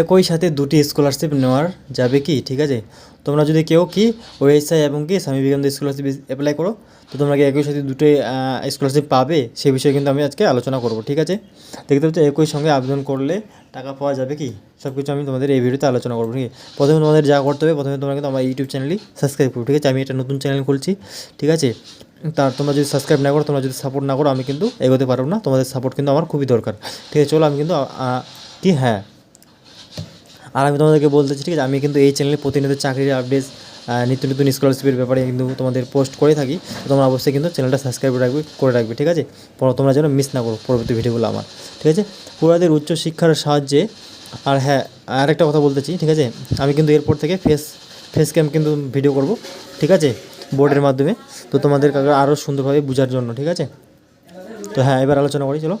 একই সাথে দুটি স্কলারশিপ নেওয়ার যাবে কি? ঠিক আছে? তোমরা যদি কেউ কি ওএসআই এবং কি স্বামী বিবেকানন্দ স্কলারশিপ অ্যাপ্লাই করো, তো তোমরা কি একই সাথে দুটোই স্কলারশিপ পাবে? সে বিষয়ে কিন্তু আমি আজকে আলোচনা করব, ঠিক আছে? দেখতে পাচ্ছ, একই সঙ্গে আবেদন করলে টাকা পাওয়া যাবে কি? সব কিছু আমি তোমাদের এই ভিডিওতে আলোচনা করব, ঠিক আছে? প্রথমে তোমাদের যা করতে হবে, প্রথমে তোমরা কিন্তু আমার ইউটিউব চ্যানেলই সাবস্ক্রাইব করো, ঠিক আছে? আমি একটা নতুন চ্যানেল খুলছি, ঠিক আছে? তার তোমরা যদি সাবস্ক্রাইব না করো, তোমরা যদি সাপোর্ট না করো, আমি কিন্তু এগোতে পারব না, তোমাদের সাপোর্ট কিন্তু আমার খুবই দরকার, ঠিক আছে? চলো আমি কিন্তু কি? হ্যাঁ আর আমি তোমাদেরকে বলতেছি ঠিক আছে? আমি কিন্তু এই চ্যানেলে প্রতিনিয়ত চাকরির আপডেট নিত্য নতুন স্কলারশিপের ব্যাপারে কিন্তু তোমাদের পোস্ট করে থাকি। তোমরা অবশ্যই কিন্তু চ্যানেলটা সাবস্ক্রাইব রাখবে, করে রাখবে, ঠিক আছে? তোমরা যেন মিস না করো পরবর্তী ভিডিওগুলো আমার, ঠিক আছে? পুরাদের উচ্চ শিক্ষার সাহায্যে, আর হ্যাঁ আর একটা কথা বলতেছি ঠিক আছে? আমি কিন্তু এরপর থেকে ফেস ফেস ক্যাম্প কিন্তু ভিডিও করব, ঠিক আছে? বোর্ডের মাধ্যমে। তো তোমাদের আরও সুন্দরভাবে বোঝার জন্য, ঠিক আছে? তো হ্যাঁ এবার আলোচনা করি, চলো।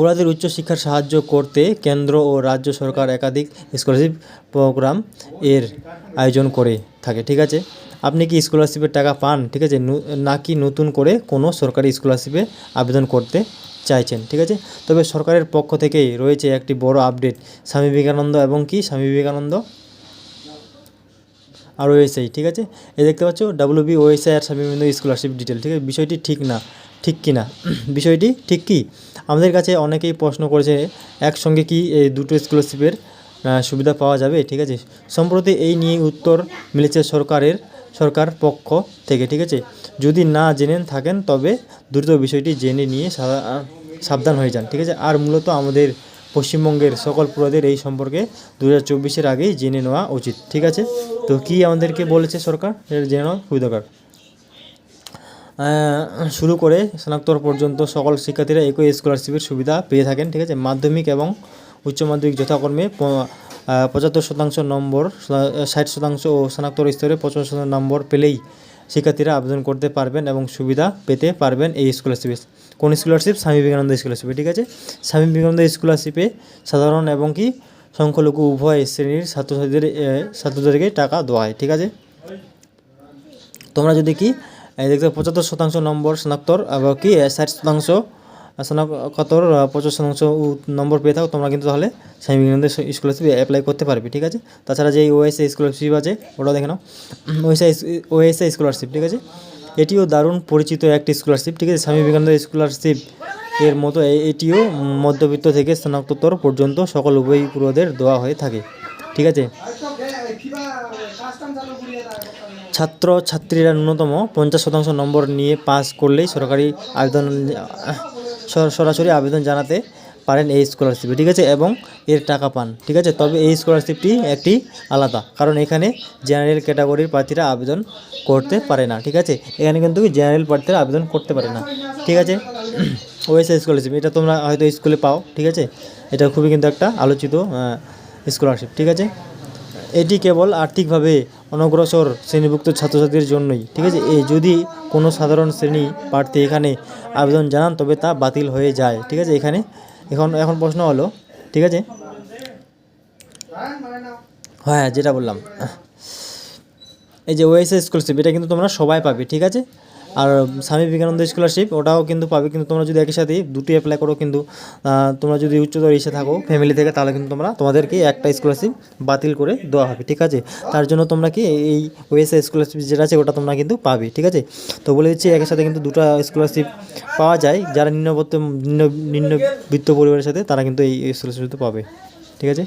পুরাদের উচ্চশিক্ষার সাহায্য করতে কেন্দ্র ও রাজ্য সরকার একাধিক স্কলারশিপ প্রোগ্রাম এর আয়োজন করে থাকে, ঠিক আছে? আপনি কি স্কলারশিপের টাকা পান, ঠিক আছে? নাকি নতুন করে কোনো সরকারি স্কলারশিপে আবেদন করতে চাইছেন, ঠিক আছে? তবে সরকারের পক্ষ থেকেই রয়েছে একটি বড় আপডেট, স্বামী বিবেকানন্দ এবং কি স্বামী বিবেকানন্দ? আর ওএসআই, ঠিক আছে? এই দেখতে পাচ্ছ ডাব্লিউ বি ওএসআই আর স্বামী বিবেকানন্দ স্কলারশিপ ডিটেল, ঠিক আছে? বিষয়টি ঠিক না। ঠিক কি না? বিষয়টি ঠিক কি? আমাদের কাছে অনেকেই প্রশ্ন করেছে একসঙ্গে কি এই দুটো স্কলারশিপের সুবিধা পাওয়া যাবে? ঠিক আছে। সম্প্রতি এই নিয়ে উত্তর মিলেছে সরকারের সরকার পক্ষ থেকে ঠিক আছে? যদি না জেনে থাকেন তবে দ্রুত বিষয়টি জেনে নিয়ে সাবধান হয়ে যান ঠিক আছে? আর মূলত আমাদের পশ্চিমবঙ্গের সকল পুরোদের এই সম্পর্কে দু হাজার চব্বিশের আগেই জেনে নেওয়া উচিত ঠিক আছে? তো কি আমাদেরকে বলেছে সরকার? জেনে নেওয়া আহ, শুরু করে স্নাতক পর্যন্ত সকল শিক্ষার্থীরা একই স্কলারশিপের সুবিধা পেয়ে থাকেন ঠিক আছে? মাধ্যমিক এবং উচ্চ মাধ্যমিক যথাক্রমে পঁচাত্তর শতাংশ নম্বর ষাট শতাংশ ও স্নাতক স্তরে পঁচাত্তর শতাংশ নম্বর পেলেই শিক্ষার্থীরা আবেদন করতে পারবেন এবং সুবিধা পেতে পারবেন এই স্কলারশিপে কোন স্কলারশিপ স্বামী বিবেকানন্দ স্কলারশিপে ঠিক আছে? স্বামী বিবেকানন্দ স্কলারশিপে সাধারণ এবং কি? সংখ্যালঘু উভয় শ্রেণির ছাত্রছাত্রীদের এ, ছাত্রছাত্রীদেরকে টাকা দেওয়া হয় ঠিক আছে? তোমরা যদি কি দেখতে পঁচাত্তর শতাংশ নম্বর স্নাতক এবং কি ষাট শতাংশ স্নাতকোত্তর পঁচাশ শতাংশ নম্বর পেয়ে থাকো, তোমরা কিন্তু তাহলে স্বামী বিবেকানন্দ স্কলারশিপ অ্যাপ্লাই করতে পারবে, ঠিক আছে? তাছাড়া যে ওএসএ স্কলারশিপ আছে, ওটাও দেখে নাও। ওএসআই ওএসআই স্কলারশিপ ঠিক আছে? এটিও দারুণ পরিচিত একটি স্কলারশিপ ঠিক আছে? স্বামী বিবেকানন্দ স্কলারশিপ এর মতো এটিও মধ্যবিত্ত থেকে স্নাতকোত্তর পর্যন্ত সকল উভয় পুরোদের দেওয়া হয়ে থাকে, ঠিক আছে? ছাত্র ছাত্রীরা ন্যূনতম পঞ্চাশ শতাংশ নম্বর নিয়ে পাস করলেই সরকারি আবেদন সরাসরি আবেদন জানাতে পারেন এই স্কলারশিপে ঠিক আছে? এবং এর টাকা পান, ঠিক আছে? তবে এই স্কলারশিপটি একটি আলাদা, কারণ এখানে জেনারেল ক্যাটাগরির প্রার্থীরা আবেদন করতে পারে না, ঠিক আছে? এখানে কিন্তু জেনারেল প্রার্থীরা আবেদন করতে পারে না, ঠিক আছে? ওএসআই স্কলারশিপ এটা তোমরা হয়তো স্কুলে পাও, ঠিক আছে? এটা খুবই কিন্তু একটা আলোচিত স্কলারশিপ ঠিক আছে? এটি কেবল আর্থিকভাবে অনগ্রসর শ্রেণীভুক্ত ছাত্রছাত্রীর জন্যই। ঠিক আছে? এ যদি কোনো সাধারণ শ্রেণি প্রার্থী এখানে আবেদন জানান, তবে তা বাতিল হয়ে যায়। ঠিক আছে? এখানে এখন এখন প্রশ্ন হলো, ঠিক আছে? হ্যাঁ যেটা বললাম। এই যে ওএসএ স্কলারশিপ, এটা কিন্তু তোমরা সবাই পাবে, ঠিক আছে? আর স্বামী বিবেকানন্দ স্কলারশিপ ওটাও কিন্তু পাবে। কিন্তু তোমরা যদি একই সাথে দুটি অ্যাপ্লাই করো, কিন্তু তোমরা যদি উচ্চতর ইসে থাকো ফ্যামিলি থেকে, তাহলে কিন্তু তোমরা তোমাদেরকে একটা স্কলারশিপ বাতিল করে দেওয়া হবে, ঠিক আছে? তার জন্য তোমরা কি এই ওএসএ স্কলারশিপ যেটা আছে, ওটা তোমরা কিন্তু পাবে, ঠিক আছে? তো বলে দিচ্ছি, একই সাথে কিন্তু দুটো স্কলারশিপ পাওয়া যায়, যারা নিম্নবর্ত, নিম্ন, নিম্নবিত্ত পরিবারের সাথে, তারা কিন্তু এই স্কলারশিপ পাবে, ঠিক আছে?